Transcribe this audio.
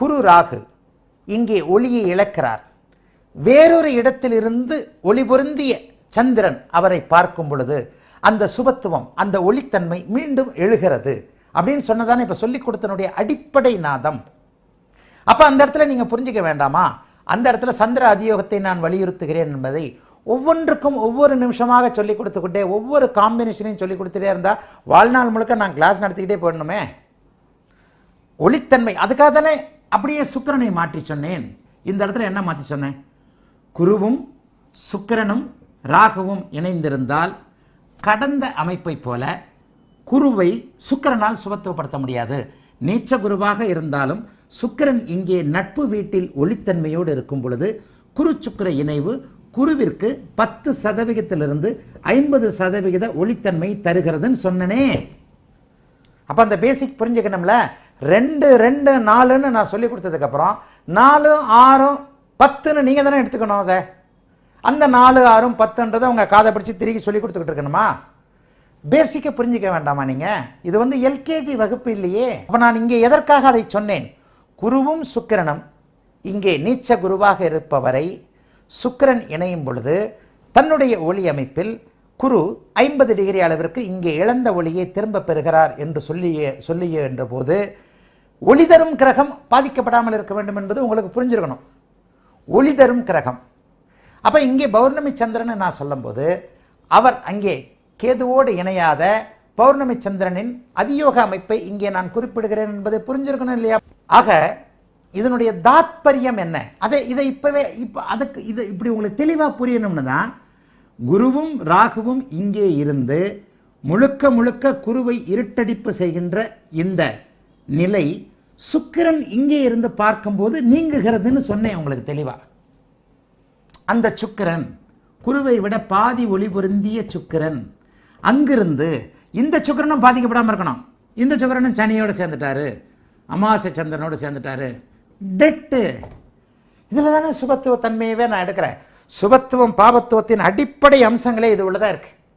குரு ராகு இங்கே ஒளியை இழக்கிறார். வேறொரு இடத்திலிருந்து ஒளி பொருந்திய சந்திரன் அவரை பார்க்கும் பொழுது அந்த சுபத்துவம் அந்த ஒளித்தன்மை மீண்டும் எழுகிறது. அப்படின்னு சொன்னதானே இப்போ சொல்லிக் கொடுத்தனுடைய அடிப்படை நாதம். அப்போ அந்த இடத்துல நீங்கள் புரிஞ்சிக்க வேண்டாமா? அந்த இடத்துல சந்திர அதியோகத்தை நான் வலியுறுத்துகிறேன் என்பதை ஒவ்வொன்றுக்கும் ஒவ்வொரு நிமிஷமாக சொல்லிக் கொடுத்துக்கிட்டே ஒவ்வொரு காம்பினேஷனையும் சொல்லிக் கொடுத்துட்டே இருந்தால் வாழ்நாள் முழுக்க நான் கிளாஸ் நடத்திக்கிட்டே போயிடணுமே? ஒளித்தன்மை அதுக்காக தானே அப்படியே சுக்கிரனை மாற்றி சொன்னேன். இந்த இடத்துல என்ன மாற்றி சொன்னேன்? குருவும் சுக்கிரனும் ராகுவும் இணைந்திருந்தால் கடந்த அமைப்பை போல குருவை சுக்கிரனால் சுபத்துவப்படுத்த முடியாது. நீச்ச குருவாக இருந்தாலும் சுக்கிரன் இங்கே நட்பு வீட்டில் ஒளித்தன்மையோடு இருக்கும் பொழுது குரு சுக்கர இணைவு குருவிற்கு பத்து சதவிகிதத்திலிருந்து ஐம்பது சதவிகித ஒளித்தன்மை தருகிறதுன்னு சொன்னனே. அப்போ அந்த பேசிக் புரிஞ்சுக்கணும்ல? ரெண்டு ரெண்டு நாலுன்னு நான் சொல்லி கொடுத்ததுக்கப்புறம் நாலு ஆறும் பத்துன்னு நீங்கள் தானே எடுத்துக்கணும் அதை. அந்த நாலு ஆறும் பத்துன்றதை உங்கள் காதை பிடிச்சி திருக்கி சொல்லி கொடுத்துக்கிட்டு இருக்கணுமா? பேசிக்கை புரிஞ்சிக்க வேண்டாமா நீங்கள் இது வந்து எல்கேஜி வகுப்பு இல்லையே. அப்போ நான் இங்கே எதற்காக அதை சொன்னேன்? குருவும் சுக்கிரனும் இங்கே நீச்ச குருவாக இருப்பவரை சுக்கிரன் இணையும் பொழுது தன்னுடைய ஒளி அமைப்பில் குரு ஐம்பது டிகிரி அளவிற்கு இங்கே இழந்த ஒளியை திரும்ப பெறுகிறார் என்று சொல்லிய சொல்லிய என்ற போது ஒளி தரும் கிரகம் பாதிக்கப்படாமல் இருக்க வேண்டும் என்பது உங்களுக்கு புரிஞ்சிருக்கணும். ஒளி தரும் கிரகம். அப்போ இங்கே பௌர்ணமி சந்திரன் நான் சொல்லும்போது அவர் அங்கே கேதுவோடு இணையாத பௌர்ணமி சந்திரனின் அதியோக அமைப்பை இங்கே நான் குறிப்பிடுகிறேன் என்பதை புரிஞ்சிருக்கணும் இல்லையா? ஆக இதனுடைய தாத்பரியம் என்ன? அதை இதை இப்போவே இப்போ அதுக்கு இது இப்படி உங்களுக்கு தெளிவாக புரியணும்னு தான் குருவும் ராகுவும் இங்கே இருந்து முழுக்க முழுக்க குருவை இருட்டடிப்பு செய்கின்ற இந்த நிலை சுக்கிரன் இங்கே இருந்து பார்க்கும்போது நீங்குகிறதுன்னு சொன்னேன் உங்களுக்கு தெளிவாக அந்த சுக்கிரன் குருவை விட பாதி ஒளி பொருந்திய சுக்கிரன் அங்கிருந்து இந்த சுக்கிரனும் பாதிக்கப்படாமல் இருக்கணும். இந்த சுக்கிரனும் சனியோடு சேர்ந்துட்டாரு அமாவாசை சந்திரனோடு சேர்ந்துட்டாரு. டெட்டு. இதில் தானே சுபத்துவ தன்மையவே நான் எடுக்கிறேன். சுபத்துவம் பாபத்துவத்தின் அடிப்படை அம்சங்களே இது உள்ளதாக இருக்குது